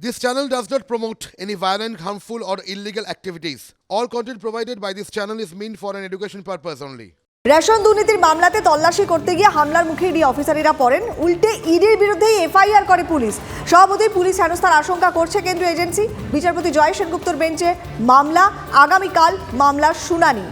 This channel does not promote any violent, harmful, or illegal activities. All content provided by this channel is meant for an education purpose only. Ration দুর্নীতির মামলাতে তল্লাশি করতে গিয়ে হামলার মুখে ED অফিসারেরা পড়েন উল্টে ইডির বিরুদ্ধেই এফআইআর করে পুলিশ সভাপতি পুলিশ হেনস্থার আশঙ্কা করছে কেন্দ্রীয় এজেন্সি বিচারপতি জয় সেনগুপ্তর বেঞ্চে মামলা আগামীকাল মামলার শুনানি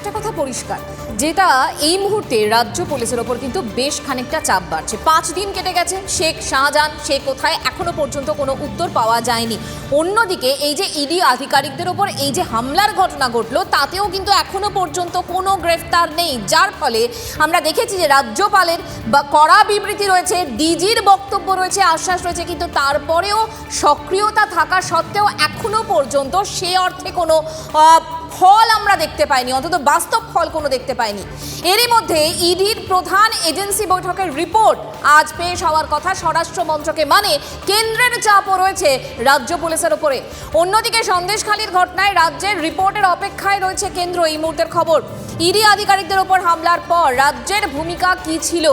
একটা কথা পরিষ্কার, যেটা এই মুহূর্তে রাজ্য পুলিশের ওপর কিন্তু বেশ খানিকটা চাপ বাড়ছে। পাঁচ দিন কেটে গেছে, শেখ শাহজাহান, সে কোথায় এখনও পর্যন্ত কোনো উত্তর পাওয়া যায়নি। অন্যদিকে এই যে ইডি আধিকারিকদের ওপর এই যে হামলার ঘটনা ঘটলো, তাতেও কিন্তু এখনও পর্যন্ত কোনো গ্রেফতার নেই। যার ফলে আমরা দেখেছি যে রাজ্যপালের বা কড়া বিবৃতি রয়েছে, ডিজির বক্তব্য রয়েছে, আশ্বাস রয়েছে, কিন্তু তারপরেও সক্রিয়তা থাকা সত্ত্বেও এখনও পর্যন্ত সে অর্থে কোনো ফল আমরা দেখতে পাইনি, অন্তত বাস্তব ফল কোনো দেখতে পাইনি। এরই মধ্যে ইডির প্রধান এজেন্সি বৈঠকের রিপোর্ট আজ পেশ হওয়ার কথা স্বরাষ্ট্র মন্ত্রকে মানে কেন্দ্রের চাপও রয়েছে রাজ্য পুলিশের ওপরে। অন্যদিকে সন্দেশখালীর ঘটনায় রাজ্যের রিপোর্টের অপেক্ষায় রয়েছে কেন্দ্র এই মুহূর্তের খবর। ইডি আধিকারিকদের ওপর হামলার পর রাজ্যের ভূমিকা কি ছিল?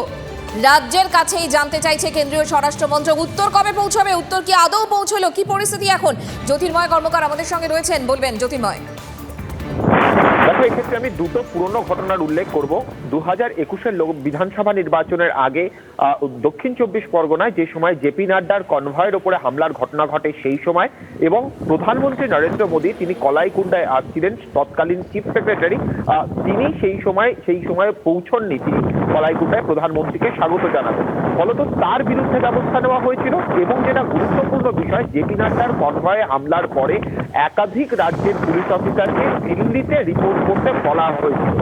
রাজ্যের কাছেই জানতে চাইছে কেন্দ্রীয় স্বরাষ্ট্র মন্ত্রক। উত্তর কবে পৌঁছবে? উত্তর কি আদৌ পৌঁছলো? কি পরিস্থিতি এখন? জ্যোতির্ময় কর্মকার আমাদের সঙ্গে রয়েছেন, বলবেন জ্যোতির্ময়। দেখো এক্ষেত্রে আমি দুটো পুরনো ঘটনার উল্লেখ করব। দু হাজার একুশের বিধানসভা নির্বাচনের আগে দক্ষিণ চব্বিশ পরগনায় যে সময় জেপি নাড্ডার কনভয়ের উপরে হামলার ঘটনা ঘটে সেই সময় এবং প্রধানমন্ত্রী নরেন্দ্র মোদী, তিনি কলাইকুণ্ডায় আসছিলেন, তৎকালীন চিফ সেক্রেটারি তিনি সেই সময় সেই সময় পৌঁছননি। তিনি কলাইকুণ্ডায় প্রধানমন্ত্রীকে স্বাগত জানাবেন। ফলত তার বিরুদ্ধে ব্যবস্থা নেওয়া হয়েছিল এবং যেটা গুরুত্বপূর্ণ বিষয়, জেপি নাড্ডার কনভয়ে হামলার পরে একাধিক রাজ্যের পুলিশ অফিসারকে দিল্লিতে রিপোর্ট করতে বলা হয়েছিল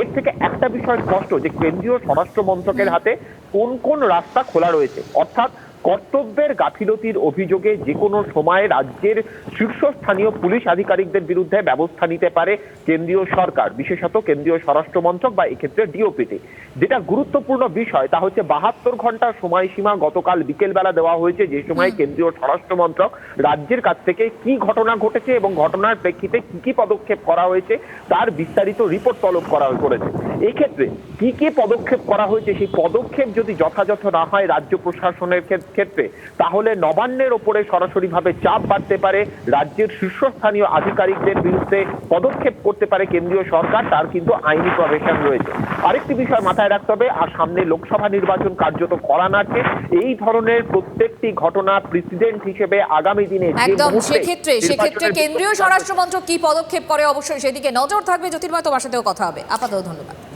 এর থেকে একটা বিষয় স্পষ্ট যে কেন্দ্রীয় স্বরাষ্ট্র মন্ত্রকের হাতে কোন কোন রাস্তা খোলা রয়েছে। অর্থাৎ কর্তব্যের গাফিলতির অভিযোগে যে কোনো সময় রাজ্যের শীর্ষস্থানীয় পুলিশ আধিকারিকদের বিরুদ্ধে ব্যবস্থা নিতে পারে কেন্দ্রীয় সরকার বিশেষত কেন্দ্রীয় স্বরাষ্ট্র মন্ত্রক বা এক্ষেত্রে ডিওপিটি যেটা গুরুত্বপূর্ণ বিষয় তা হচ্ছে বাহাত্তর ঘণ্টার সময়সীমা গতকাল বিকেলবেলা দেওয়া হয়েছে যে সময় কেন্দ্রীয় স্বরাষ্ট্র মন্ত্রক রাজ্যের কাছ থেকে কি ঘটনা ঘটেছে এবং ঘটনার প্রেক্ষিতে কি কি পদক্ষেপ করা হয়েছে তার বিস্তারিত রিপোর্ট তলব করা করেছে এক্ষেত্রে কি কি পদক্ষেপ করা হয়েছে? সেই পদক্ষেপ যদি যথাযথ না হয় রাজ্য প্রশাসনের ক্ষেত্রে তাহলে নবান্নের ওপরে সরাসরিভাবে চাপ বাড়তে পারে রাজ্যের শীর্ষস্থানীয় আধিকারিকদের বিরুদ্ধে পদক্ষেপ করতে পারে কেন্দ্রীয় সরকার তার কিন্তু আইনি প্রবেশন রয়েছে। আরেকটি বিষয় মাথায় রাখতে হবে আর সামনে লোকসভা নির্বাচন কার্যত করা নাড়ছে এই ধরনের প্রত্যেকটি ঘটনা প্রেসিডেন্ট হিসেবে আগামী দিনে একদম সেক্ষেত্রে সেক্ষেত্রে কেন্দ্রীয় স্বরাষ্ট্র মন্ত্রক কি পদক্ষেপ করে? অবশ্যই সেদিকে নজর থাকবে জ্যোতির্ময় তোমার সাথেও কথা হবে। আপাতত ধন্যবাদ।